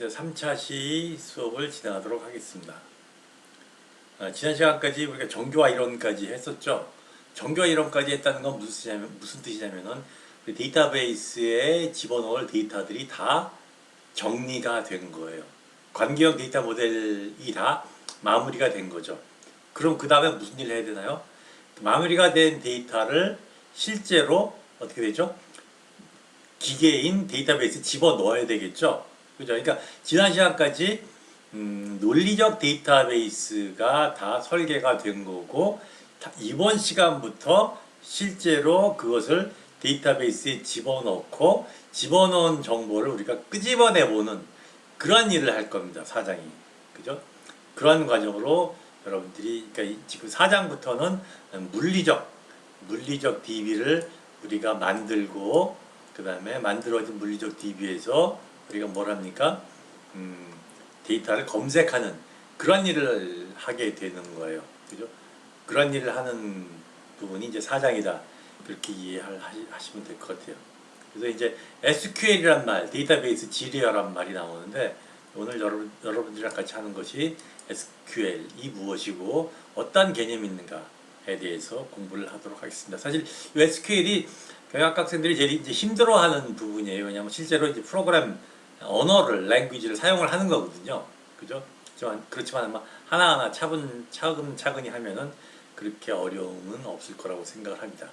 안녕하세요. 3차 시 수업을 진행하도록 하겠습니다. 아, 지난 시간까지 우리가 정교화 이론까지 했었죠. 정교화 이론까지 했다는 건 무슨 뜻이냐면, 무슨 뜻이냐면은 데이터베이스에 집어넣을 데이터들이 다 정리가 된 거예요. 관계형 데이터 모델이 다 마무리가 된 거죠. 그럼 그 다음에 무슨 일을 해야 되나요? 마무리가 된 데이터를 실제로 어떻게 되죠? 기계인 데이터베이스에 집어넣어야 되겠죠. 그죠? 그러니까 지난 시간까지 음, 논리적 데이터베이스가 다 설계가 된 거고 다- 이번 시간부터 실제로 그것을 데이터베이스에 집어넣고 집어넣은 정보를 우리가 끄집어내 보는 그런 일을 할 겁니다. 사장이. 그죠? 그런 과정으로 여러분들이 그러니까 이- 지금 4장부터는 물리적 물리적 DB를 우리가 만들고 그 다음에 만들어진 물리적 DB에서 우리가 뭘 합니까? 음, 데이터를 검색하는 그런 일을 하게 되는 거예요. 그죠? 그런 일을 하는 부분이 이제 사장이다. 그렇게 이해하시면 될 것 같아요. 그래서 이제 SQL이란 말, 데이터베이스 지리어란 말이 나오는데 오늘 여러분, 여러분들이랑 같이 하는 것이 SQL이 무엇이고 어떤 개념이 있는가에 대해서 공부를 하도록 하겠습니다. 사실 이 SQL이 경영학 학생들이 제일 이제 힘들어하는 부분이에요. 왜냐하면 실제로 이제 프로그램 언어를, 랭귀지를 사용을 하는 거거든요. 그죠? 그렇지만, 아마 하나하나 차분, 차근차근히 하면은 그렇게 어려움은 없을 거라고 생각을 합니다.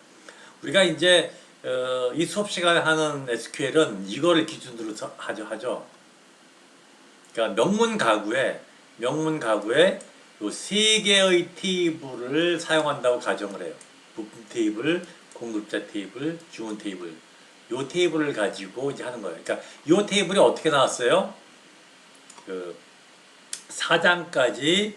우리가 이제 어, 이 수업 시간에 하는 SQL은 이거를 기준으로 서- 하죠, 하죠. 그러니까 명문 가구에 명문 가구에 요세 개의 테이블을 사용한다고 가정을 해요. 부품 테이블, 공급자 테이블, 주문 테이블. 요 테이블을 가지고 이제 하는 거예요. 그러니까 요 테이블이 어떻게 나왔어요? 그 4장까지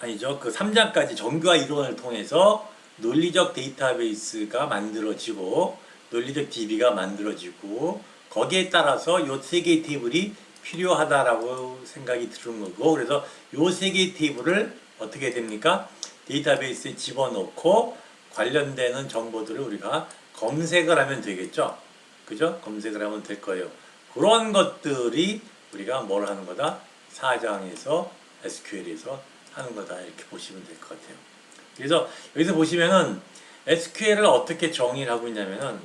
아니죠. 그 3장까지 정교화 이론을 통해서 논리적 데이터베이스가 만들어지고 논리적 DB가 만들어지고 거기에 따라서 요 세 개의 테이블이 필요하다라고 생각이 드는 거고 그래서 요 세 개의 테이블을 어떻게 됩니까? 데이터베이스에 집어넣고 관련되는 정보들을 우리가 검색을 하면 되겠죠. 그죠? 검색을 하면 될 거예요. 그런 것들이 우리가 뭘 하는 거다? 사장에서 SQL에서 하는 거다 이렇게 보시면 될 것 같아요. 그래서 여기서 보시면은 SQL을 어떻게 정의를 하고 있냐면은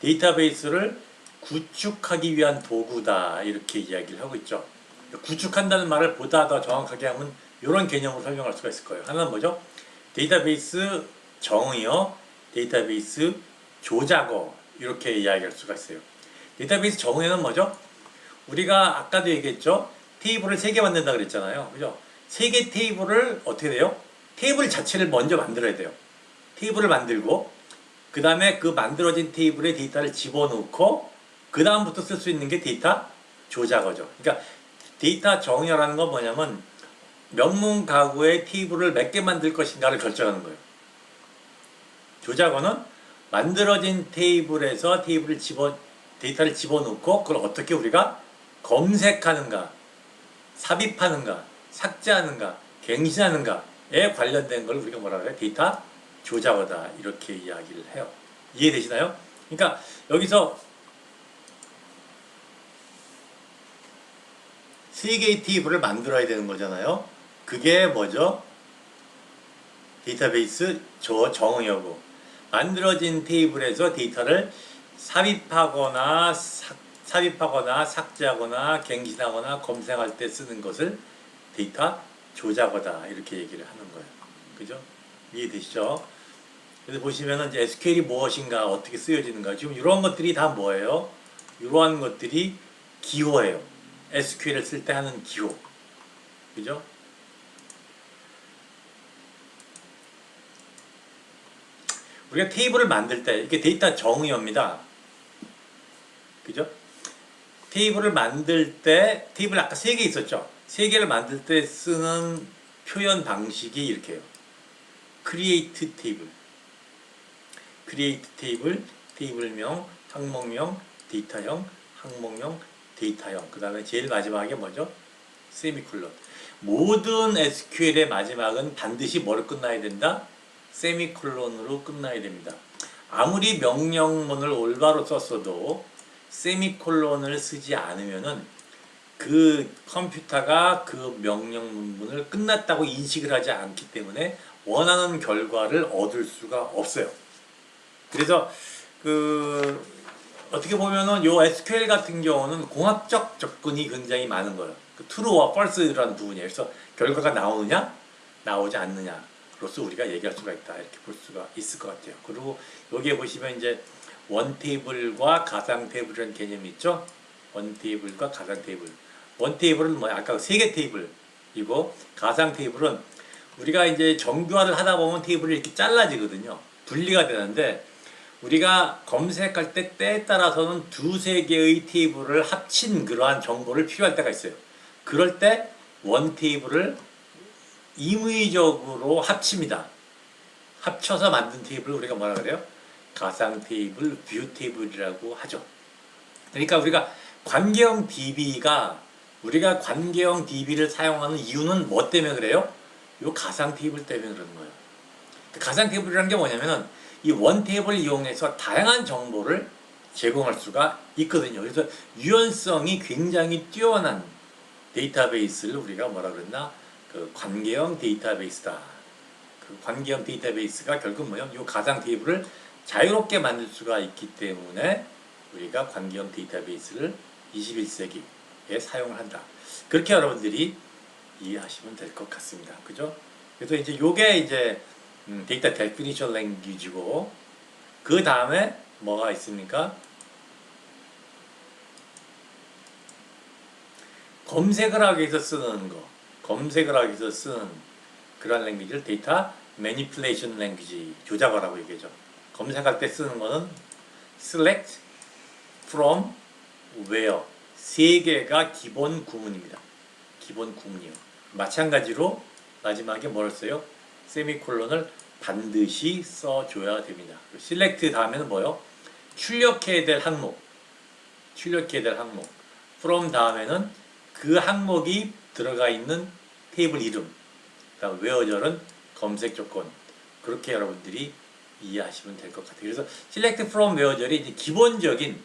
데이터베이스를 구축하기 위한 도구다 이렇게 이야기를 하고 있죠. 구축한다는 말을 보다 더 정확하게 하면 이런 개념으로 설명할 수가 있을 거예요. 하나는 뭐죠? 데이터베이스 정의어, 데이터베이스 조작어 이렇게 이야기할 수가 있어요. 데이터베이스 정의어는 뭐죠? 우리가 아까도 얘기했죠. 테이블을 세개 만든다 그랬잖아요. 그죠? 세개 테이블을 어떻게 돼요? 테이블 자체를 먼저 만들어야 돼요. 테이블을 만들고 그 다음에 그 만들어진 테이블에 데이터를 집어넣고 그 다음부터 쓸 수 있는 게 데이터 조작어죠. 그러니까 데이터 정의라는 건 뭐냐면 명문 가구의 테이블을 몇 개 만들 것인가를 결정하는 거예요. 조작어는 만들어진 테이블에서 테이블을 집어 데이터를 집어넣고 그걸 어떻게 우리가 검색하는가, 삽입하는가, 삭제하는가, 갱신하는가에 관련된 걸 우리가 뭐라 그래요? 데이터 조작어다 이렇게 이야기를 해요. 이해되시나요? 그러니까 여기서 세 개의 테이블을 만들어야 되는 거잖아요. 그게 뭐죠? 데이터베이스 저 정의어고 만들어진 테이블에서 데이터를 삽입하거나 삭, 삽입하거나 삭제하거나 갱신하거나 검색할 때 쓰는 것을 데이터 조작어다 이렇게 얘기를 하는 거예요. 그죠? 이해되시죠? 그래서 보시면은 이제 SQL이 무엇인가 어떻게 쓰여지는가 지금 이런 것들이 다 뭐예요? 이러한 것들이 기호예요. SQL을 쓸 때 하는 기호. 그죠? 우리가 테이블을 만들 때 이게 데이터 정의어입니다. 그죠? 테이블을 만들 때 테이블 아까 세 개 있었죠? 세 개를 만들 때 쓰는 표현 방식이 이렇게요. create 테이블. create 테이블, 테이블명, 항목명, 데이터형, 항목명, 데이터형. 그 다음에 제일 마지막에 뭐죠? 세미콜론. 모든 SQL의 마지막은 반드시 뭐로 끝나야 된다? 세미콜론으로 끝나야 됩니다. 아무리 명령문을 올바로 썼어도 세미콜론을 쓰지 않으면은 그 컴퓨터가 그 명령문을 끝났다고 인식을 하지 않기 때문에 원하는 결과를 얻을 수가 없어요. 그래서 그 어떻게 보면은 요 SQL 같은 경우는 공학적 접근이 굉장히 많은 거예요. 그 true와 false라는 부분이에요. 그래서 결과가 나오느냐, 나오지 않느냐 로서 우리가 얘기할 수가 있다. 이렇게 볼 수가 있을 것 같아요. 그리고 여기에 보시면 이제 원 테이블과 가상 테이블이라는 개념이 있죠. 원 테이블과 가상 테이블. 원 테이블은 뭐 아까 세 개 테이블이고 가상 테이블은 우리가 이제 정교화를 하다 보면 테이블이 이렇게 잘라지거든요. 분리가 되는데 우리가 검색할 때 때에 따라서는 두세 개의 테이블을 합친 그러한 정보를 필요할 때가 있어요. 그럴 때 원 테이블을 임의적으로 합칩니다. 합쳐서 만든 테이블을 우리가 뭐라 그래요? 가상 테이블, 뷰 테이블이라고 하죠. 그러니까 우리가 관계형 DB가 우리가 관계형 DB를 사용하는 이유는 뭐 때문에 그래요? 요 가상 테이블 때문에 그러는 거예요. 그 가상 테이블이라는 게 뭐냐면은 이 원 테이블을 이용해서 다양한 정보를 제공할 수가 있거든요. 그래서 유연성이 굉장히 뛰어난 데이터베이스를 우리가 뭐라 그랬나? 그 관계형 데이터베이스다. 그 관계형 데이터베이스가 결국 뭐요? 이 가상 테이블을 자유롭게 만들 수가 있기 때문에 우리가 관계형 데이터베이스를 21세기에 사용을 한다. 그렇게 여러분들이 이해하시면 될 것 같습니다. 그죠? 그래서 이제 요게 이제 음, 데이터 데피니션 랭귀지고 그 다음에 뭐가 있습니까? 검색을 하기 위해서 쓰는 거. 검색을 하기 위해서 쓰는 그런 랭귀지를 데이터 매니플레이션 랭귀지 조작어라고 얘기하죠. 검색할 때 쓰는 거는 select, from, where 세 개가 기본 구문입니다. 기본 구문이요. 마찬가지로 마지막에 뭐를 써요? 세미콜론을 반드시 써줘야 됩니다. select 다음에는 뭐요? 출력해야 될 항목. 출력해야 될 항목. from 다음에는 그 항목이 들어가 있는 테이블 이름. 그다음 where절은 검색 조건. 그렇게 여러분들이 이해하시면 될 것 같아요. 그래서 select from 이제 기본적인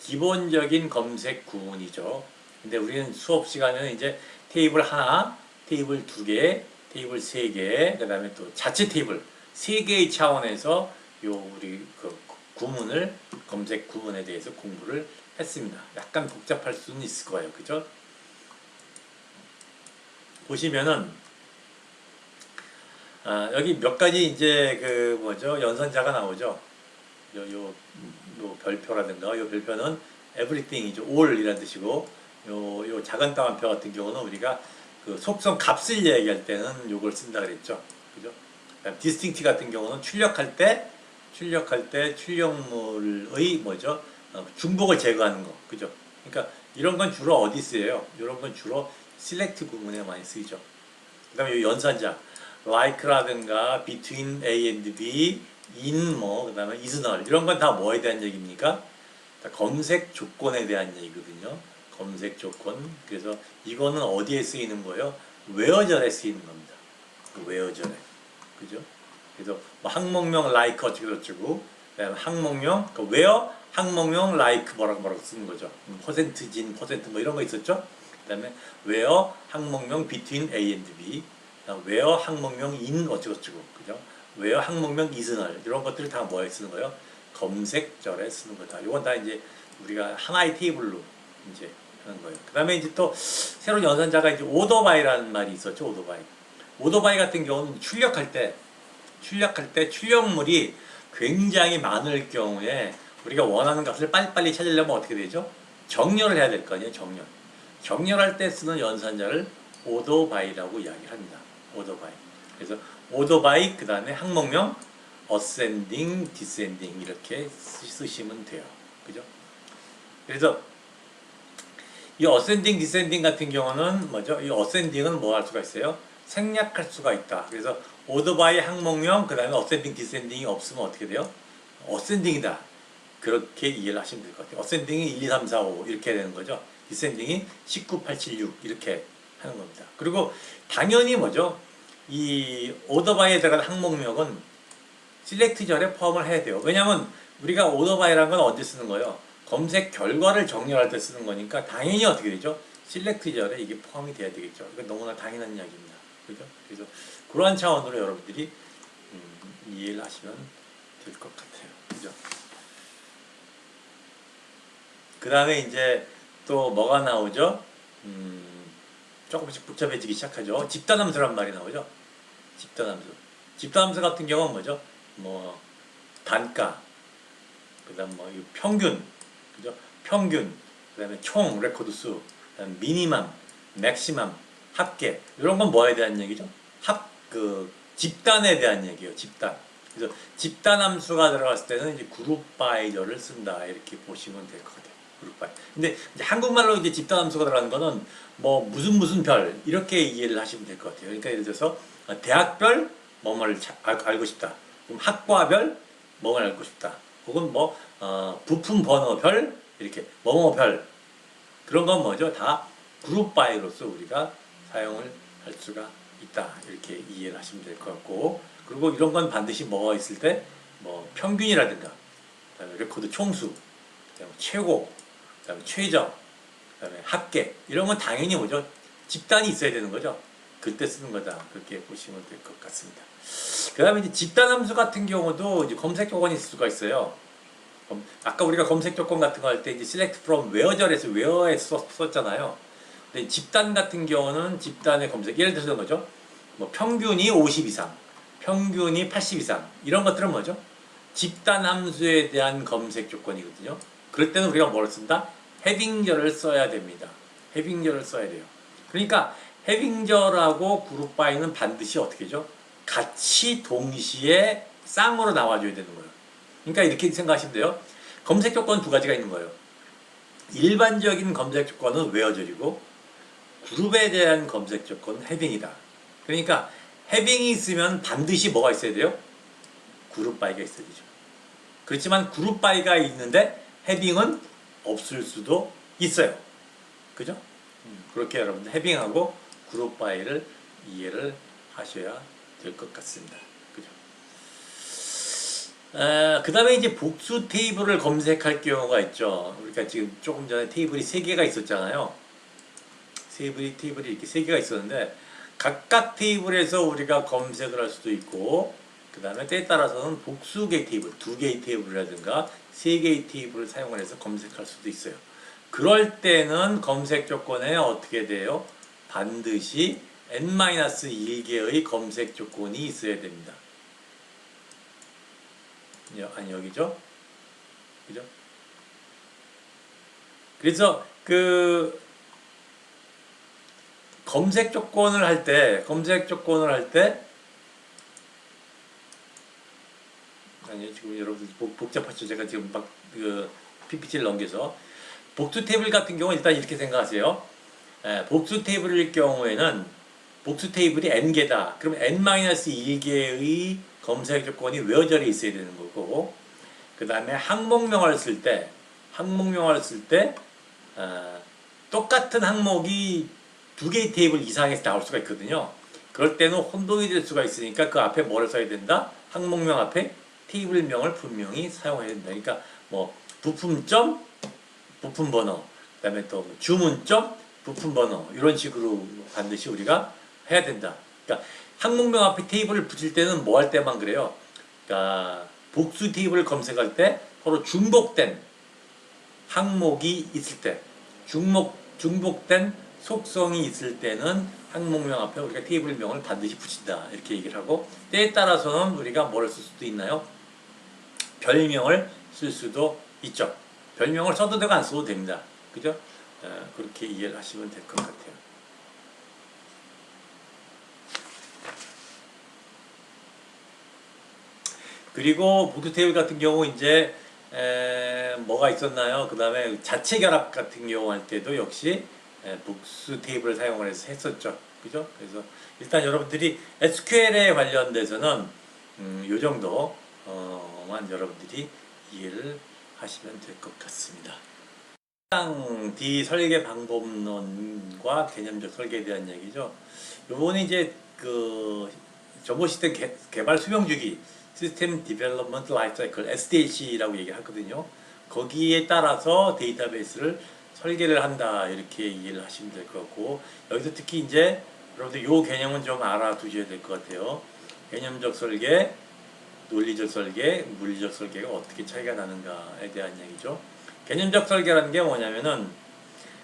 기본적인 검색 구문이죠. 근데 우리는 수업 시간에는 이제 테이블 하나, 테이블 두 개, 테이블 세 개, 그다음에 또 자체 테이블 세 개의 차원에서 요 우리 그 구문을 검색 구문에 대해서 공부를 했습니다. 약간 복잡할 수는 있을 거예요, 그죠? 보시면은 아, 여기 몇 가지 이제 그 뭐죠 연산자가 나오죠. 요, 요, 요 별표라든가 요 별표는 everything이죠. all이라는 뜻이고 요, 요 작은 따옴표 같은 경우는 우리가 그 속성 값을 얘기할 때는 요걸 쓴다 그랬죠. 그죠? distinct 같은 경우는 출력할 때 출력할 때 출력물의 뭐죠? 어, 중복을 제거하는 거. 그죠? 그러니까 이런 건 주로 어디 쓰여요? 이런 건 주로 select 구문에 많이 쓰이죠. 그 다음에 이 연산자 like라든가 between A and B, in 뭐 그 다음에 is null 이런 건 다 뭐에 대한 얘기입니까? 다 검색 조건에 대한 얘기거든요. 검색 조건. 그래서 이거는 어디에 쓰이는 거예요? where절에 쓰이는 겁니다. 그 where절에. 그죠? 그래서 뭐 항목명 like 어쩌고 저쩌고 그다음에 항목명 그 where 항목명 like 뭐라고 뭐라고 쓰는 거죠. 퍼센트 진 퍼센트 뭐 이런 거 있었죠? 그 다음에 where 항목명 between A and B where 항목명 in 어쩌고저쩌고 그죠? where 항목명 is null 이런 것들을 다 뭐에 쓰는 거예요? 검색절에 쓰는 거다. 이건 다 이제 우리가 하나의 테이블로 이제 하는 거예요. 그 다음에 이제 또 새로운 연산자가 이제 오더바이라는 말이 있었죠. 오더바이. 오더바이 같은 경우는 출력할 때 출력할 때 출력물이 굉장히 많을 경우에 우리가 원하는 값을 빨리빨리 찾으려면 어떻게 되죠? 정렬을 해야 될 거 아니에요. 정렬. 정렬할 때 쓰는 연산자를 오더바이라고 이야기를 합니다. 오더바이. 그래서 오더바이 그 다음에 항목명 ascending, descending 이렇게 쓰- 쓰시면 돼요. 그죠? 그래서 이 ascending, descending 같은 경우는 뭐죠? 이 ascending은 뭐 할 수가 있어요? 생략할 수가 있다. 그래서 오더바이 항목명 그 다음에 ascending, descending이 없으면 어떻게 돼요? ascending이다. 그렇게 이해를 하시면 될 것 같아요. ascending이 1, 2, 3, 4, 5 이렇게 되는 거죠. Descending이 19, 8, 7, 6 이렇게 하는 겁니다. 그리고 당연히 뭐죠? 이 오더바이에 들어간 항목명은 셀렉트절에 포함을 해야 돼요. 왜냐하면 우리가 오더바이라는 건 언제 쓰는 거예요? 검색 결과를 정렬할 때 쓰는 거니까 당연히 어떻게 되죠? 실렉트절에 이게 포함이 돼야 되겠죠. 이건 너무나 당연한 이야기입니다. 그죠? 그래서 그러한 차원으로 여러분들이 음, 이해를 하시면 될 것 같아요. 그죠? 그 다음에 이제 또 뭐가 나오죠? 음, 조금씩 복잡해지기 시작하죠. 집단함수란 말이 나오죠. 집단함수. 집단함수 같은 경우는 뭐죠? 뭐 단가, 그다음 뭐이 평균, 그죠? 평균, 그다음에 총 레코드 수, 그다음 미니멈, 맥시멈, 합계 이런 건 뭐에 대한 얘기죠? 합 그 집단에 대한 얘기예요. 집단. 그래서 집단 함수가 들어갔을 때는 이제 그룹 바이저를 쓴다 이렇게 보시면 될 것 같아요. 그룹 바이. 근데 한국말로 이제 집단 함수가 들어가는 거는 뭐 무슨 무슨 별 이렇게 이해를 하시면 될 것 같아요. 그러니까 예를 들어서 대학별 뭐뭐를 알고 싶다. 그럼 학과별 뭐를 알고 싶다. 혹은 뭐 어, 부품 번호별 이렇게 뭐뭐별 그런 건 뭐죠? 다 그룹 바이로서 우리가 사용을 할 수가 있다. 이렇게 이해를 하시면 될 것 같고 그리고 이런 건 반드시 뭐가 있을 때 뭐 평균이라든가 레코드 총수 최고 그다음에 최저 그다음에 합계 이런 건 당연히 뭐죠? 집단이 있어야 되는 거죠. 그때 쓰는 거다. 그렇게 보시면 될 것 같습니다. 그다음에 이제 집단 함수 같은 경우도 이제 검색 조건이 있을 수가 있어요. 검- 아까 우리가 검색 조건 같은 거 할 때 이제 select from where절에서 where에 썼, 썼잖아요. 근데 집단 같은 경우는 집단의 검색 예를 들어서 뭐죠? 뭐 평균이 50 이상, 평균이 80 이상 이런 것들은 뭐죠? 집단 함수에 대한 검색 조건이거든요. 그럴 때는 우리가 뭐를 쓴다? 헤딩절을 써야 됩니다. 헤딩절을 써야 돼요. 그러니까 헤딩절하고 그룹 바이는 반드시 어떻게죠? 같이 동시에 쌍으로 나와줘야 되는 거예요. 그러니까 이렇게 생각하시면 돼요. 검색 조건 두 가지가 있는 거예요. 일반적인 검색 조건은 웨어절이고 그룹에 대한 검색 조건은 헤딩이다. 그러니까 헤딩이 있으면 반드시 뭐가 있어야 돼요? 그룹 바이가 있어야 되죠. 그렇지만 그룹 바이가 있는데 헤딩은 없을 수도 있어요. 그죠? 음, 그렇게 여러분들 헤딩하고 그룹 바이를 이해를 하셔야 될 것 같습니다. 그죠? 그 다음에 이제 복수 테이블을 검색할 경우가 있죠. 우리가 지금 조금 전에 테이블이 세 개가 있었잖아요. 테이블이 테이블이 이렇게 세 개가 있었는데 각각 테이블에서 우리가 검색을 할 수도 있고 그 다음에 때에 따라서는 복수 개의 테이블, 두 개의 테이블이라든가 세 개의 테이블을 사용을 해서 검색할 수도 있어요. 그럴 때는 검색 조건에 어떻게 돼요? 반드시 n-1개의 검색 조건이 있어야 됩니다. 여- 아니 여기죠? 그죠? 그래서 그 검색 조건을 할 때 검색 조건을 할 때 아니 지금 여러분 복- 복잡하죠 제가 지금 막 그 PPT를 넘겨서 복수 테이블 같은 경우는 일단 이렇게 생각하세요 예, 복수 테이블일 경우에는 복수 테이블이 n 개다 그럼 n-1개의 검색 조건이 외어절에 있어야 되는 거고 그 다음에 항목명을 쓸때 항목명을 쓸때 어, 똑같은 항목이 두 개의 테이블 이상에서 나올 수가 있거든요. 그럴 때는 혼동이 될 수가 있으니까 그 앞에 뭐를 써야 된다? 항목명 앞에 테이블명을 분명히 사용해야 된다. 그러니까 뭐 부품점 부품 번호, 그다음에 또뭐 주문점 부품 번호 이런 식으로 반드시 우리가 해야 된다. 그러니까 항목명 앞에 테이블을 붙일 때는 뭐 할 때만 그래요. 그러니까 복수 테이블을 검색할 때 서로 중복된 항목이 있을 때 중복 중복된 속성이 있을 때는 항목명 앞에 우리가 테이블명을 반드시 붙인다 이렇게 얘기를 하고 때에 따라서는 우리가 뭐를 쓸 수도 있나요? 별명을 쓸 수도 있죠. 별명을 써도 되고 안 써도 됩니다. 그죠? 어, 그렇게 이해를 하시면 될 것 같아요. 그리고 보드 테이블 같은 경우 이제 에, 뭐가 있었나요? 그 다음에 자체 결합 같은 경우 할 때도 역시 에, 복수 테이블을 사용을 해서 했었죠. 그죠? 그래서 일단 여러분들이 SQL에 관련돼서는 음, 요 정도 만 여러분들이 이해를 하시면 될 것 같습니다. 해당 D 설계 방법론과 개념적 설계에 대한 얘기죠. 요번에 이제 그 정보 시스템 개, 개발 수명 주기 시스템 디벨롭먼트 라이프 사이클 SDLC라고 얘기를 하거든요. 거기에 따라서 데이터베이스를 설계를 한다 이렇게 이해를 하시면 될 것 같고 여기서 특히 이제 여러분들 요 개념은 좀 알아두셔야 될 것 같아요. 개념적 설계, 논리적 설계, 물리적 설계가 어떻게 차이가 나는가에 대한 얘기죠. 개념적 설계라는 게 뭐냐면은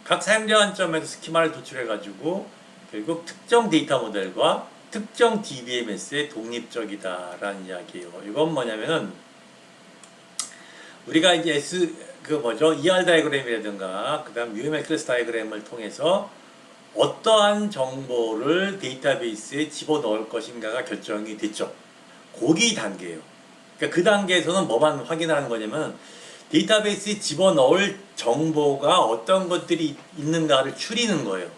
각 사용자 관점에서 스키마를 도출해 가지고 결국 특정 데이터 모델과 특정 DBMS의 독립적이다라는 이야기예요. 이건 뭐냐면은 우리가 이제 S 그 뭐죠 ER 다이그램이라든가 그다음 UML 클래스 다이그램을 통해서 어떠한 정보를 데이터베이스에 집어넣을 것인가가 결정이 됐죠. 고기 단계예요. 그러니까 그 단계에서는 뭐만 확인하는 거냐면 데이터베이스에 집어넣을 정보가 어떤 것들이 있는가를 추리는 거예요.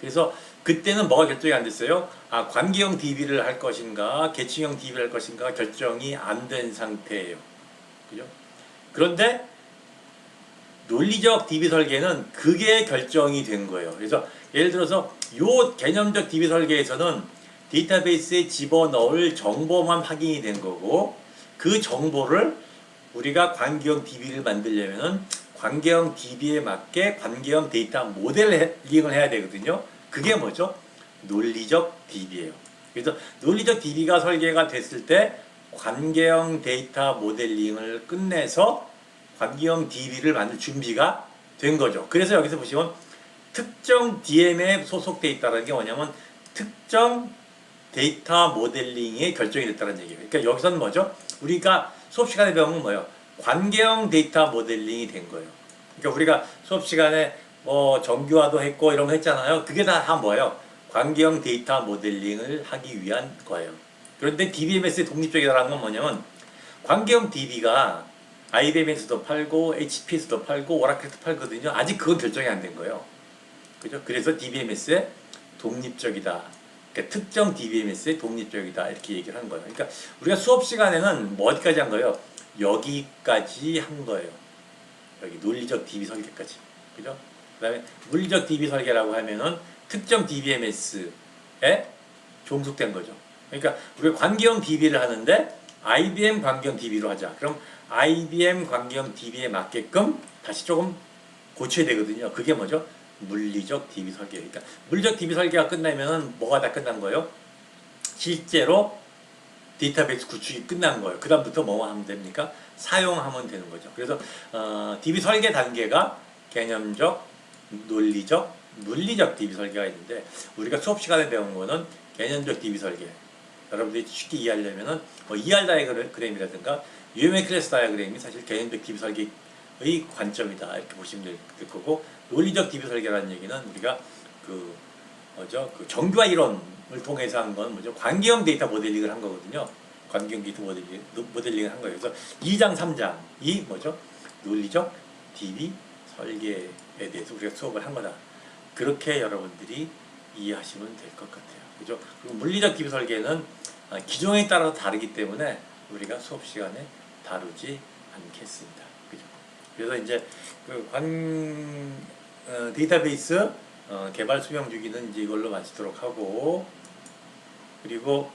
그래서 그때는 뭐가 결정이 안 됐어요? 아, 관계형 DB를 할 것인가, 계층형 DB를 할 것인가 결정이 안 된 상태예요. 그죠? 그런데 논리적 DB 설계는 그게 결정이 된 거예요. 그래서 예를 들어서 요 개념적 DB 설계에서는 데이터베이스에 집어넣을 정보만 확인이 된 거고 그 정보를 우리가 관계형 DB를 만들려면은 관계형 DB에 맞게 관계형 데이터 모델링을 해야 되거든요. 그게 뭐죠? 논리적 DB예요. 그래서 논리적 DB가 설계가 됐을 때 관계형 데이터 모델링을 끝내서 관계형 DB를 만들 준비가 된 거죠. 그래서 여기서 보시면 특정 DM에 소속돼 있다는 게 뭐냐면 특정 데이터 모델링의 결정이 됐다는 얘기예요. 그러니까 여기서는 뭐죠? 우리가 수업 시간에 배운 건 뭐예요? 관계형 데이터 모델링이 된 거예요. 그러니까 우리가 수업 시간에 뭐 정규화도 했고 이런 거 했잖아요. 그게 다, 다 뭐예요? 관계형 데이터 모델링을 하기 위한 거예요. 그런데 DBMS의 독립적이라는 건 뭐냐면 관계형 DB가 IBM에서도 팔고 HP에서도 팔고 오라클도 팔거든요. 아직 그건 결정이 안 된 거예요. 그죠? 그래서 DBMS의 독립적이다. 그러니까 특정 DBMS의 독립적이다 이렇게 얘기를 한 거예요. 그러니까 우리가 수업 시간에는 뭐 어디까지 한 거예요? 여기까지 한 거예요. 여기 논리적 DB 설계까지. 그죠? 그 다음에 물리적 DB 설계라고 하면은 특정 DBMS에 종속된 거죠. 그러니까 우리가 관계형 DB를 하는데 IBM 관계형 DB로 하자. 그럼 IBM 관계형 DB에 맞게끔 다시 조금 고쳐야 되거든요. 그게 뭐죠? 물리적 DB 설계. 그러니까 물리적 DB 설계가 끝나면은 뭐가 다 끝난 거예요? 실제로 데이터베이스 구축이 끝난 거예요. 그 다음부터 뭐만 하면 됩니까? 사용하면 되는 거죠. 그래서 어, DB 설계 단계가 개념적, 논리적, 물리적 DB 설계가 있는데 우리가 수업 시간에 배운 거는 개념적 DB 설계. 여러분들이 쉽게 이해하려면은 뭐 ER 다이그램이라든가 UML 클래스 다이그램이 사실 개념적 DB 설계 의 관점이다 이렇게 보시면 될, 될 거고 논리적 DB 설계라는 얘기는 우리가 그 뭐죠 그 정규화 이론을 통해서 한 건 뭐죠 관계형 데이터 모델링을 한 거거든요. 관계형 데이터 모델링 모델링을 한 거예요. 그래서 2장 3장 이 뭐죠 논리적 DB 설계에 대해서 우리가 수업을 한 거다. 그렇게 여러분들이 이해하시면 될 것 같아요. 그죠? 그리고 물리적 DB 설계는 아, 기종에 따라서 다르기 때문에 우리가 수업 시간에 다루지 않겠습니다. 그래서 이제 그 관, 어, 데이터베이스 어, 개발 수명 주기는 이제 이걸로 마치도록 하고 그리고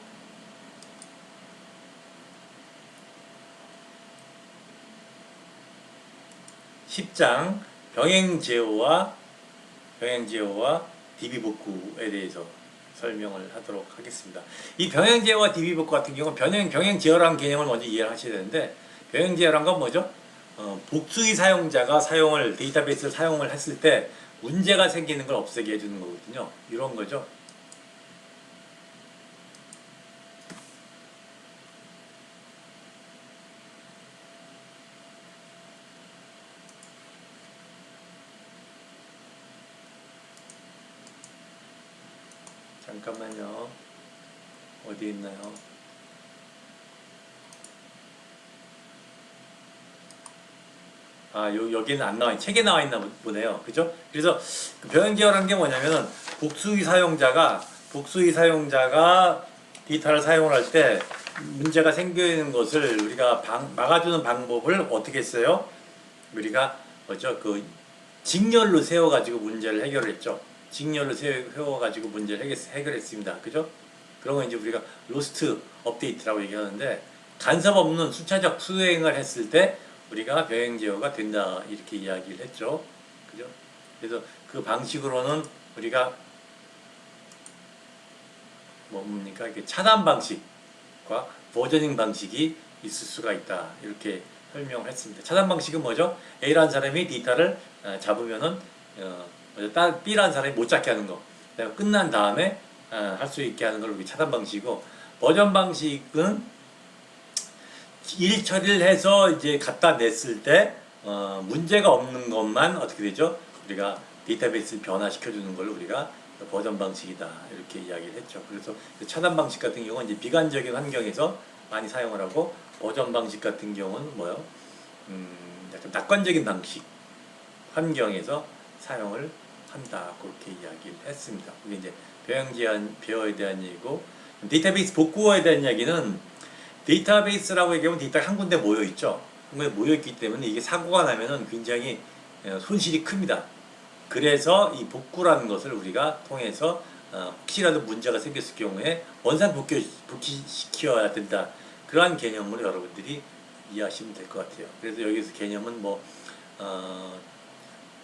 십장 병행 제어와 병행 제어와 DB 복구에 대해서 설명을 하도록 하겠습니다. 이 병행 제어와 DB 복구 같은 경우는 병행 병행 제어라는 개념을 먼저 이해를 하셔야 되는데 병행 제어란 건 뭐죠? 어, 복수의 사용자가 사용을 데이터베이스를 사용을 했을 때 문제가 생기는 걸 없애게 해주는 거거든요. 이런 거죠. 잠깐만요. 어디 있나요? 아, 요, 여기는 안 나와, 있- 책에 나와 있나 보네요. 그죠? 그래서 그 병행제어라는 게 뭐냐면은 복수의 사용자가, 복수의 사용자가 데이터를 사용을 할 때 문제가 생기는 것을 우리가 방- 막아주는 방법을 어떻게 써요? 우리가 뭐죠? 그 직렬로 세워가지고 문제를 해결했죠. 직렬로 세- 세워가지고 문제를 해결, 해결했습니다. 그죠? 그런 건 이제 우리가 로스트 업데이트라고 얘기하는데 간섭 없는 순차적 수행을 했을 때 우리가 병행 제어가 된다 이렇게 이야기를 했죠. 그죠? 그래서 그 방식으로는 우리가 뭡니까 이게 차단 방식과 버저닝 방식이 있을 수가 있다 이렇게 설명했습니다. 차단 방식은 뭐죠? A라는 사람이 데이터를 어, 잡으면은 어, B라는 사람이 못 잡게 하는 거. 끝난 다음에 어, 할수 있게 하는 걸 차단 방식이고 버전 방식은 일 처리를 해서 이제 갖다 냈을 때 어, 문제가 없는 것만 어떻게 되죠? 우리가 데이터베이스 변화시켜 주는 걸 우리가 버전 방식이다 이렇게 이야기를 했죠. 그래서 그 차단 방식 같은 경우는 이제 비관적인 환경에서 많이 사용을 하고 버전 방식 같은 경우는 뭐요? 음, 약간 낙관적인 방식 환경에서 사용을 한다 그렇게 이야기를 했습니다. 그게 이제 배양 제한 배어에 대한 얘기고 데이터베이스 복구어에 대한 이야기는 데이터베이스라고 얘기하면 데이터가 한 군데 모여 있죠. 한 군데 모여 있기 때문에 이게 사고가 나면은 굉장히 어, 손실이 큽니다. 그래서 이 복구라는 것을 우리가 통해서 어, 혹시라도 문제가 생겼을 경우에 복귀, 복귀시켜야 된다. 그러한 개념으로 여러분들이 이해하시면 될 것 같아요. 그래서 여기서 개념은 뭐 어,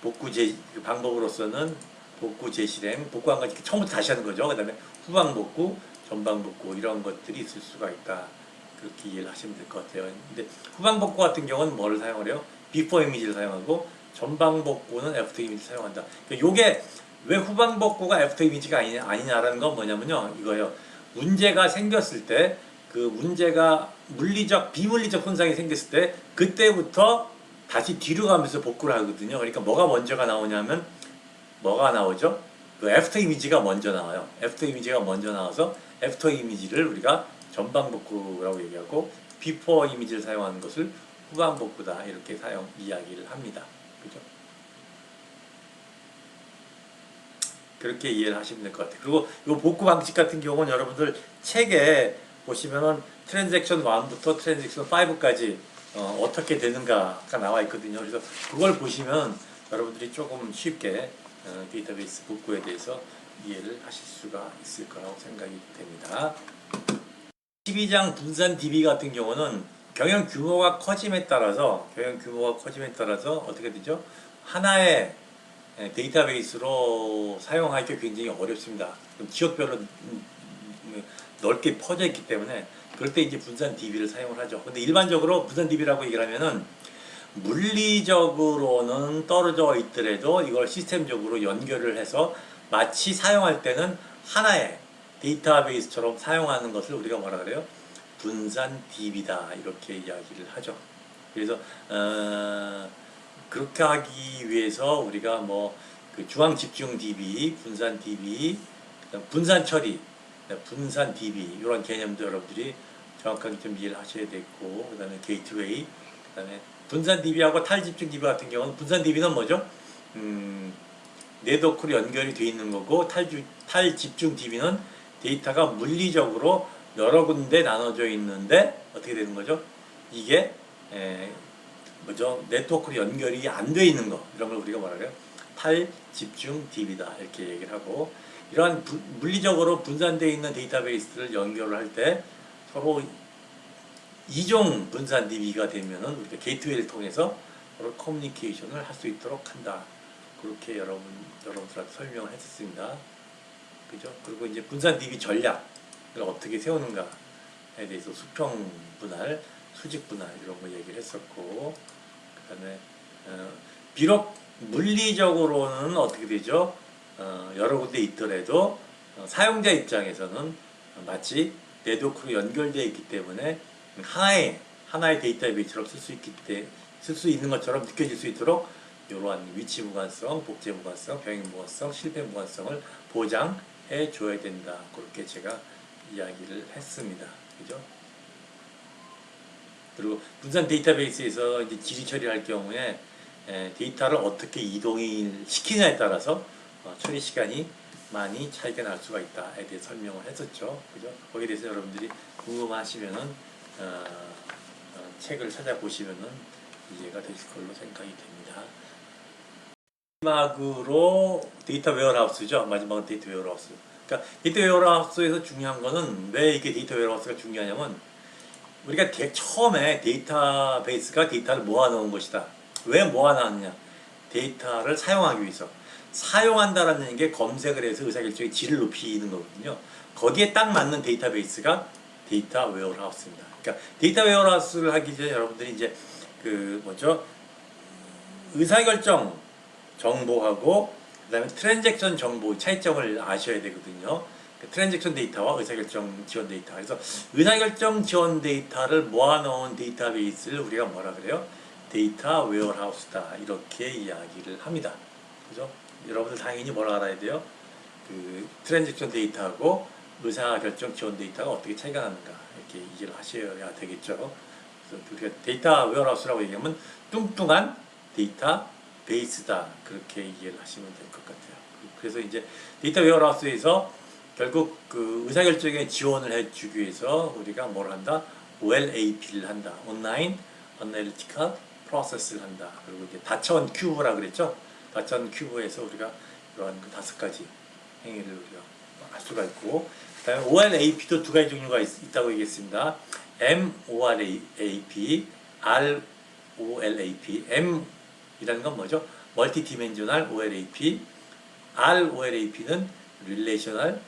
복구 제그 방법으로서는 복구 재실행, 복구한 거 처음부터 다시 하는 거죠. 그 다음에 후방 복구, 전방 복구 이런 것들이 있을 수가 있다. 그렇게 이해를 하시면 될 것 같아요. 근데 후방 복구 같은 경우는 뭐를 사용을 해요? 비포 이미지를 사용하고 전방 복구는 애프터 이미지를 사용한다. 그러니까 요게 왜 후방 복구가 애프터 이미지가 아니냐, 아니냐 라는 건 뭐냐면요. 이거예요. 문제가 생겼을 때 그 문제가 물리적, 비물리적 손상이 생겼을 때 그때부터 다시 뒤로 가면서 복구를 하거든요. 그러니까 뭐가 먼저가 나오냐면 뭐가 나오죠? 그 애프터 이미지가 먼저 나와요. 애프터 이미지가 먼저 나와서 애프터 이미지를 우리가 전방 복구라고 얘기하고 비포 이미지를 사용하는 것을 후방 복구다 이렇게 사용 이야기를 합니다. 그죠? 그렇게 이해를 하시면 될 것 같아요. 그리고 이 복구 방식 같은 경우는 여러분들 책에 보시면은 트랜잭션 1부터 트랜잭션 5까지 어, 어떻게 되는가가 나와 있거든요. 그래서 그걸 보시면 여러분들이 조금 쉽게 어, 데이터베이스 복구에 대해서 이해를 하실 수가 있을 거라고 생각이 됩니다. 12장 분산 DB 같은 경우는 경영 규모가 커짐에 따라서 경영 규모가 커짐에 따라서 어떻게 되죠? 하나의 예, 데이터베이스로 사용하기 굉장히 어렵습니다. 지역별로 음, 음, 넓게 퍼져 있기 때문에 그럴 때 이제 분산 DB를 사용을 하죠. 근데 일반적으로 분산 DB라고 얘기를 하면은 물리적으로는 떨어져 있더라도 이걸 시스템적으로 연결을 해서 마치 사용할 때는 하나의 데이터베이스처럼 사용하는 것을 우리가 뭐라 그래요? 분산 DB다 이렇게 이야기를 하죠. 그래서 어, 그렇게 하기 위해서 우리가 뭐 그 중앙 집중 DB, 분산 DB, 분산 처리, 분산 DB 이런 개념도 여러분들이 정확하게 좀 이해를 하셔야 되고 그다음에 게이트웨이, 그다음에 분산 DB하고 탈집중 DB 같은 경우는 분산 DB는 뭐죠? 음, 네트워크로 연결이 돼 있는 거고 탈주, 탈집중 DB는 데이터가 물리적으로 여러 군데 나눠져 있는데 어떻게 되는 거죠? 이게 에, 뭐죠? 네트워크로 연결이 안 돼 있는 거 이런 걸 우리가 뭐라 그래요? 탈집중 DB다 이렇게 얘기를 하고 이러한 부, 물리적으로 분산되어 있는 데이터베이스를 연결을 할 때 서로 이종 분산 DB가 되면은 우리가 게이트웨이를 통해서 서로 커뮤니케이션을 할 수 있도록 한다. 그렇게 여러분 여러분들한테 설명을 했었습니다. 그죠? 그리고 이제 분산 DB 전략을 어떻게 세우는가에 대해서 수평 분할, 수직 분할 이런 거 얘기를 했었고, 그다음에 어, 비록 물리적으로는 어떻게 되죠? 어, 여러 군데 있더라도 어, 사용자 입장에서는 마치 네트워크로 연결되어 있기 때문에 하나의 하나의 데이터베이스로 쓸수 있기 때 쓸 수 있는 것처럼 느껴질 수 있도록 이러한 위치 무관성, 복제 무관성, 병행 무관성, 실패 무관성을 보장 해 줘야 된다. 그렇게 제가 이야기를 했습니다. 그죠? 그리고 분산 데이터베이스에서 이제 질의 처리할 경우에 에, 데이터를 어떻게 이동을 시키냐에 따라서 어, 처리 시간이 많이 차이가 날 수가 있다에 대해 설명을 했었죠. 그죠? 거기에 대해서 여러분들이 궁금하시면은 어, 어, 책을 찾아보시면은 이해가 되실 걸로 생각이 됩니다. 마지막으로 데이터 웨어하우스죠. 마지막은 데이터 웨어하우스. 그러니까 데이터 웨어하우스에서 중요한 거는 왜 이게 데이터 웨어하우스가 중요하냐면 우리가 대, 처음에 데이터베이스가 데이터를 모아놓은 것이다. 왜 모아놨느냐? 데이터를 사용하기 위해서. 사용한다라는 게 검색을 해서 의사결정의 질을 높이는 거거든요. 거기에 딱 맞는 데이터베이스가 데이터 웨어하우스입니다. 그러니까 데이터 웨어하우스를 하기 전에 여러분들이 이제 그 뭐죠? 의사결정 정보하고 그 다음에 트랜잭션 정보 차이점을 아셔야 되거든요. 그 트랜잭션 데이터와 의사결정 지원 데이터. 그래서 의사결정 지원 데이터를 모아놓은 데이터베이스를 우리가 뭐라 그래요? 데이터 웨어하우스다 이렇게 이야기를 합니다. 그죠? 여러분들 당연히 뭐라 알아야 돼요? 그 트랜잭션 데이터하고 의사결정 지원 데이터가 어떻게 차이가 나는가 이렇게 이해를 하셔야 되겠죠. 그래서 데이터 웨어하우스라고 얘기하면 뚱뚱한 데이터 베이스다 그렇게 이해를 하시면 될 것 같아요. 그래서 이제 데이터 웨어하우스에서 결국 그 의사결정에 지원을 해주기 위해서 우리가 뭘 한다? OLAP를 한다. 온라인 어널리티컬 프로세스를 한다. 그리고 이제 다천 큐브라 그랬죠? 다천 큐브에서 우리가 이러한 그 다섯 가지 행위를 우리가 할 수가 있고 그 다음에 OLAP도 두 가지 종류가 있, 다고 얘기했습니다. MORAP, ROLAP. M 이라는 건 뭐죠? 멀티 디멘셔널 OLAP, ROLAP는 릴레이셔널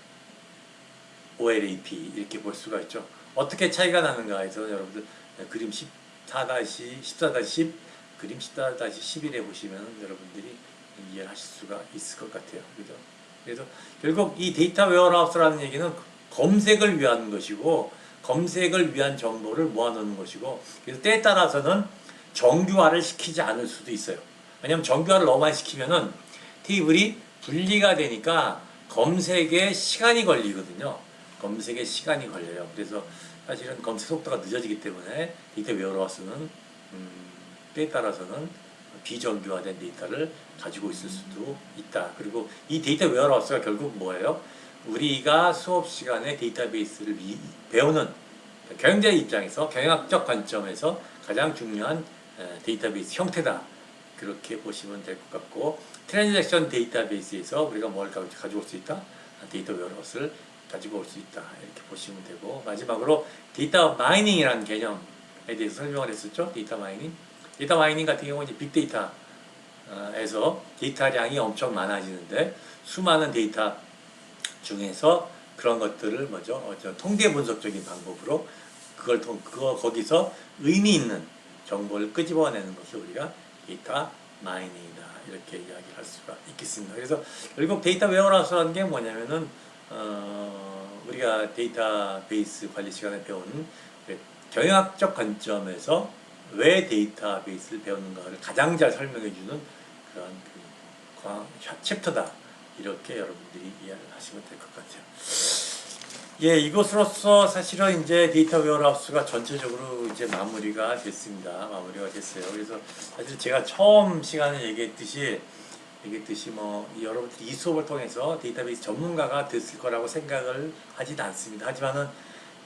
OLAP 이렇게 볼 수가 있죠. 어떻게 차이가 나는가 해서 여러분들 그림 14-10, 14-10, 그림 14-11에 보시면 여러분들이 이해를 하실 수가 있을 것 같아요. 그죠? 그래서 결국 이 데이터 웨어하우스라는 얘기는 검색을 위한 것이고 검색을 위한 정보를 모아놓는 것이고 그래서 때에 따라서는 정규화를 시키지 않을 수도 있어요. 왜냐하면 정규화를 너무 많이 시키면은 테이블이 분리가 되니까 검색에 시간이 걸리거든요. 검색에 시간이 걸려요. 그래서 사실은 검색 속도가 늦어지기 때문에 데이터 웨어하우스는 음, 때에 따라서는 비정규화된 데이터를 가지고 있을 수도 있다. 그리고 이 데이터 웨어하우스가 결국 뭐예요? 우리가 수업 시간에 데이터베이스를 이- 배우는 경영자 입장에서 경영학적 관점에서 가장 중요한 에, 데이터베이스 형태다. 그렇게 보시면 될 것 같고 트랜잭션 데이터베이스에서 우리가 뭘 가- 가지고 올 수 있다? 데이터 웨어하우스를 가지고 올 수 있다. 이렇게 보시면 되고 마지막으로 데이터 마이닝이라는 개념에 대해서 설명을 했었죠. 데이터 마이닝. 데이터 마이닝 같은 경우는 빅데이터에서 데이터량이 엄청 많아지는데 수많은 데이터 중에서 그런 것들을 뭐죠? 어, 저 통계 분석적인 방법으로 그걸 통 그거 거기서 의미 있는 정보를 끄집어내는 것을 우리가 데이터 마이닝이다 이렇게 이야기할 수가 있겠습니다. 그래서 결국 데이터 웨어하우스라는 게 뭐냐면은 어, 우리가 데이터베이스 관리 시간에 배운 그 경영학적 관점에서 왜 데이터베이스를 배우는가를 가장 잘 설명해 주는 그런 그 광- 챕터다. 이렇게 여러분들이 이해를 하시면 될 것 같아요. 예, 이것으로서 사실은 이제 데이터 웨어하우스가 전체적으로 이제 마무리가 됐습니다. 마무리가 됐어요. 그래서 사실 제가 처음 시간에 얘기했듯이 얘기했듯이 뭐 여러분들이 이 수업을 통해서 데이터베이스 전문가가 됐을 거라고 생각을 하진 않습니다. 하지만은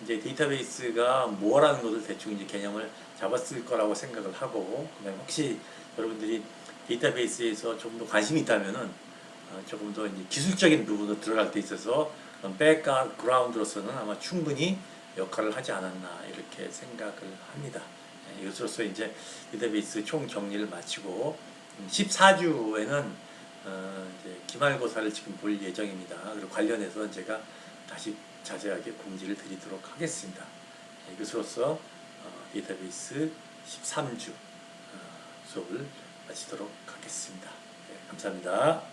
이제 데이터베이스가 뭐라는 것을 대충 이제 개념을 잡았을 거라고 생각을 하고 그다음에 혹시 여러분들이 데이터베이스에서 좀더 관심이 있다면은 어, 조금 더 이제 기술적인 부분으로 들어갈 때 있어서 백그라운드로서는 아마 충분히 역할을 하지 않았나 이렇게 생각을 합니다. 예, 이것으로서 이제 데이터베이스 총 정리를 마치고 14주에는 어, 이제 기말고사를 지금 볼 예정입니다. 그리고 관련해서 제가 다시 자세하게 공지를 드리도록 하겠습니다. 예, 이것으로서 어, 데이터베이스 13주 어, 수업을 마치도록 하겠습니다. 예, 감사합니다.